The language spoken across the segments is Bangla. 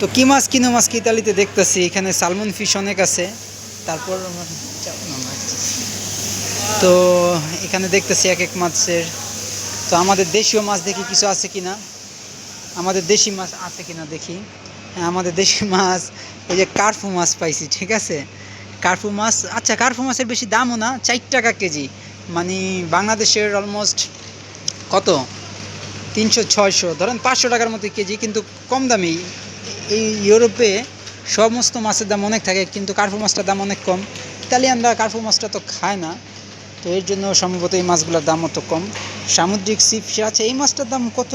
তো কি মাছ কিনো মাছ, কি ইতালিতে দেখতেছি? এখানে সালমন ফিশ অনেক আছে। তারপর না। তো এখানে দেখতেছি এক এক মাছের। তো আমাদের দেশীয় মাছ দেখি কিছু আছে কিনা আমাদের দেশি মাছ আছে কিনা দেখি? হ্যাঁ আমাদের দেশি মাছ, এই যে কার্ফু মাছ পাইছি, ঠিক আছে? কার্ফু মাছ আচ্ছা কার্ফু মাছের বেশি দামও না, চার টাকা কেজি। মানে বাংলাদেশের অলমোস্ট কত? তিনশো, ছয়শো, ধরেন পাঁচশো টাকার মতো কেজি, কিন্তু কম দামি। এই ইউরোপে সমস্ত মাছের দাম অনেক থাকে, কিন্তু কার্ফু মাছটার দাম অনেক কম। ইতালিয়ানরা কার্ফু মাছটা তো খায় না, তো এর জন্য সম্ভবত এই মাছগুলোর দাম অত কম। সামুদ্রিক সিপ আছে, এই মাছটার দাম কত?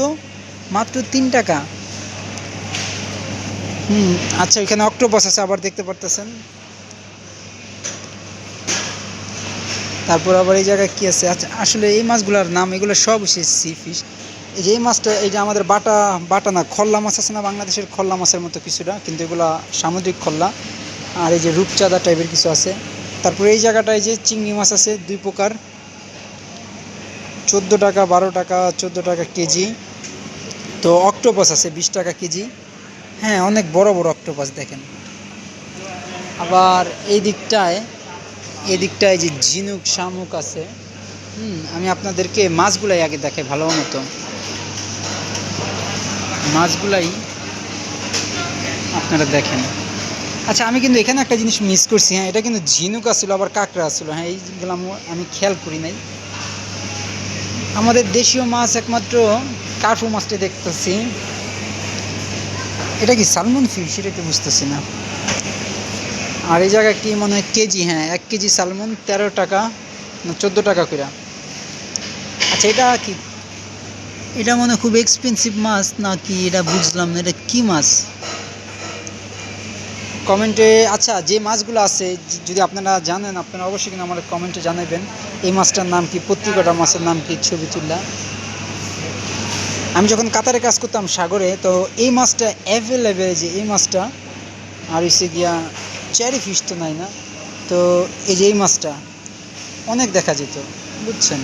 মাত্র তিন টাকা। হুম আচ্ছা এখানে অক্টোপাস আছে, আবার দেখতে পারতেছেন। তারপর আবার এই জায়গায় কি আছে? আচ্ছা আসলে এই মাছগুলোর নাম, এগুলো সব সি ফিশ। যে এই মাছটা, এই যে আমাদের বাটা বাটা না, খল্লা মাছ আছে না বাংলাদেশের খল্লা মাছের মতো কিছুটা, কিন্তু এগুলা সামুদ্রিক খল্লা। আর এই যে রূপচাঁদা টাইপের কিছু আছে। তারপরে এই জায়গাটায় যে চিংড়ি মাছ আছে, দুই প্রকার। চোদ্দ টাকা, বারো টাকা, চোদ্দ টাকা কেজি। তো অক্টোপাস আছে, বিশ টাকা কেজি। হ্যাঁ অনেক বড় বড় অক্টোপাস দেখেন। আবার এই দিকটায় এই দিকটায় যে ঝিনুক শামুক আছে, হুম, আমি আপনাদেরকে মাছগুলাই আগে দেখাই ভালো মতো। মাছগুলাই আপনারা দেখেন। আচ্ছা আমি কিন্তু এখানে একটা জিনিস মিস করছি হ্যাঁ এটা কিন্তু ঝিনুক আসছিল আবার কাঁকড়া আসছিল হ্যাঁ এইগুলো আমি- খেয়াল করি নাই। আমাদের দেশীয় মাছ একমাত্র কার্ফু মাছটা দেখতেছি। এটা কি সালমন ফিশ? সেটা একটু বুঝতেছি না। আর এই জায়গায় কি মনে হয় কেজি হ্যাঁ এক কেজি সালমন তেরো টাকা না চোদ্দ টাকা করে আচ্ছা এটা কি এটা মনে খুব এক্সপেন্সিভ মাছ, নাকি এটা বুঝলাম না, এটা কী মাছ? কমেন্টে আচ্ছা যে মাছগুলো আছে যদি আপনারা জানেন, আপনারা অবশ্যই কিন্তু আমার কমেন্টে জানাবেন। এই মাছটার নাম কি? প্রত্যেকটা মাছের নাম কি? ছবি তুললা আমি যখন কাতারে কাজ করতাম সাগরে, তো এই মাছটা অ্যাভেলেবেল যে, এই মাছটা, আর হচ্ছে গিয়া চেরি ফিশ তো নাই না? তো এই যে এই মাছটা, অনেক দেখা যেত, বুঝছেন?